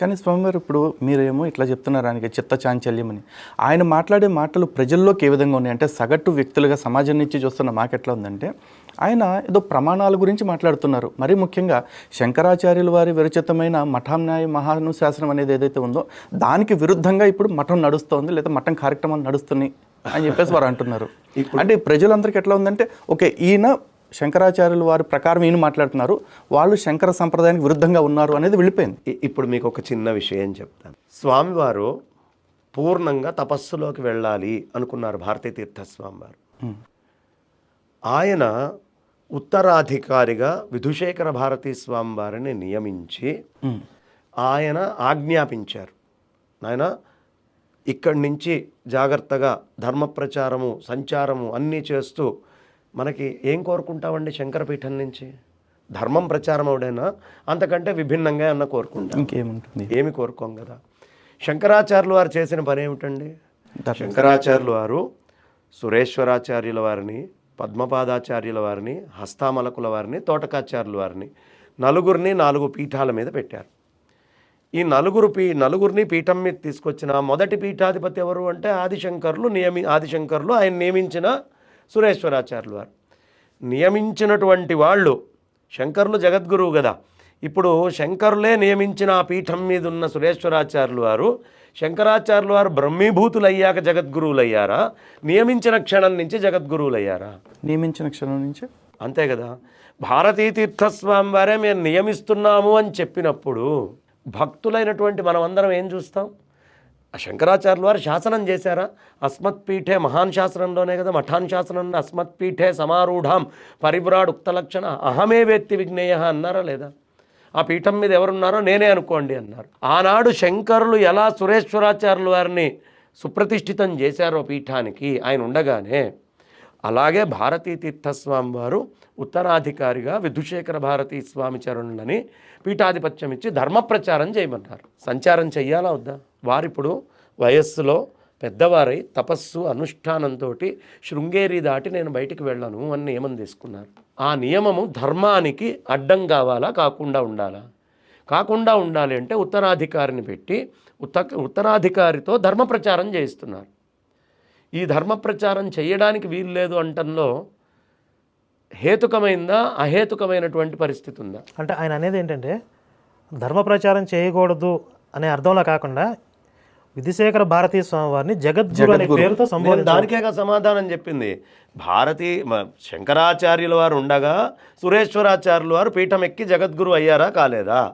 కానీ స్వామివారు ఇప్పుడు మీరేమో ఇట్లా చెప్తున్నారు ఆయనకి చిత్త చాంచల్యం అని ఆయన మాట్లాడే మాటలు ప్రజల్లోకి ఏ విధంగా ఉన్నాయి? అంటే సగటు వ్యక్తులుగా సమాజం నుంచి చూస్తున్న మాకెట్లా ఉందంటే ఆయన ఏదో ప్రమాణాల గురించి మాట్లాడుతున్నారు. మరీ ముఖ్యంగా శంకరాచార్యుల వారి విరచితమైన మఠాన్యాయ మహానుశాసనం అనేది ఏదైతే ఉందో దానికి విరుద్ధంగా ఇప్పుడు మఠం నడుస్తోంది లేదా మఠం కార్యక్రమాలు నడుస్తున్నాయి అని చెప్పేసి వారు అంటున్నారు. అంటే ప్రజలందరికీ ఎట్లా ఉందంటే ఓకే ఈయన శంకరాచార్యుల వారి ప్రకారం ఈయన మాట్లాడుతున్నారు. వాళ్ళు శంకర సంప్రదాయానికి విరుద్ధంగా ఉన్నారు అనేది వెళ్ళిపోయింది. ఇప్పుడు మీకు ఒక చిన్న విషయం చెప్తాను. స్వామివారు పూర్ణంగా తపస్సులోకి వెళ్ళాలి అనుకున్నారు భారతీ తీర్థ స్వామివారు ఆయన ఉత్తరాధికారిగా విధుశేఖర భారతీ స్వామివారిని నియమించి ఆయన ఆజ్ఞాపించారు. ఆయన ఇక్కడి నుంచి జాగ్రత్తగా ధర్మ ప్రచారము సంచారము అన్నీ చేస్తూ మనకి ఏం కోరుకుంటామండి శంకరపీఠం నుంచి? ధర్మం ప్రచారం అవడైనా అంతకంటే విభిన్నంగా అన్న కోరుకుంటాం? ఇంకేముంటుంది? ఏమి కోరుకోం కదా. శంకరాచార్యులు వారు చేసిన పని ఏమిటండి? శంకరాచార్యులు వారు సురేశ్వరాచార్యుల వారిని పద్మపాదాచార్యుల వారిని హస్తామలకుల వారిని తోటకాచార్యుల వారిని నలుగురిని నాలుగు పీఠాల మీద పెట్టారు. ఈ నలుగురు పీ నలుగురిని పీఠం మీద తీసుకొచ్చిన మొదటి పీఠాధిపతి ఎవరు అంటే ఆదిశంకర్లు నియమి ఆదిశంకర్లు ఆయన నియమించిన సురేశ్వరాచార్యులు వారు. నియమించినటువంటి వాళ్ళు శంకర్లు జగద్గురువు కదా. ఇప్పుడు శంకరులే నియమించిన ఆ పీఠం మీద ఉన్న సురేశ్వరాచార్యులు వారు శంకరాచార్యులు వారు బ్రహ్మీభూతులు అయ్యాక జగద్గురువులు అయ్యారా నియమించిన క్షణం నుంచి జగద్గురువులు అయ్యారా నియమించిన క్షణం నుంచి? అంతే కదా. భారతీ తీర్థస్వామి వారే మేము నియమిస్తున్నాము అని చెప్పినప్పుడు భక్తులైనటువంటి మనమందరం ఏం చూస్తాం? ఆ శంకరాచార్యుల వారు శాసనం చేశారా? అస్మత్పీఠే మహాన్ శాసనంలోనే కదా మఠాన్ శాసనంలో అస్మత్పీఠే సమారూఢాం పరివ్రాడ్ ఉక్త లక్షణ అహమే వేత్తి విజ్ఞేయ అన్నారా లేదా? ఆ పీఠం మీద ఎవరున్నారో నేనే అనుకోండి అన్నారు. ఆనాడు శంకరులు ఎలా సురేశ్వరాచార్యుల వారిని సుప్రతిష్ఠితం చేశారో పీఠానికి ఆయన ఉండగానే అలాగే భారతీ తీర్థస్వామి వారు ఉత్తరాధికారిగా విధుశేఖర భారతీ స్వామి చరణులని పీఠాధిపత్యం ఇచ్చి ధర్మ ప్రచారం చేయమన్నారు. సంచారం చెయ్యాలా వద్దా? వారిప్పుడు వయస్సులో పెద్దవారై తపస్సు అనుష్ఠానంతో శృంగేరి దాటి నేను బయటికి వెళ్ళను అని నియమం తీసుకున్నారు. ఆ నియమము ధర్మానికి అడ్డం కావాలా కాకుండా ఉండాలా? కాకుండా ఉండాలి అంటే ఉత్తరాధికారిని పెట్టి ఉత్త ఉత్తరాధికారితో ధర్మ ప్రచారం చేయిస్తున్నారు. ఈ ధర్మ ప్రచారం చేయడానికి వీలు లేదు అంటంలో హేతుకమైందా అహేతుకమైనటువంటి పరిస్థితి ఉందా? అంటే ఆయన అనేది ఏంటంటే ధర్మ ప్రచారం చేయకూడదు అనే అర్థంలో కాకుండా విధిశేఖర భారతీయ స్వామి వారిని జగద్గురు అనే పేరుతో సంబోధించారు. దానికేగా సమాధానం చెప్పింది. భారతీ మ- శంకరాచార్యుల వారు ఉండగా సురేశ్వరాచార్యుల వారు పీఠం ఎక్కి జగద్గురు అయ్యారా కాలేదా?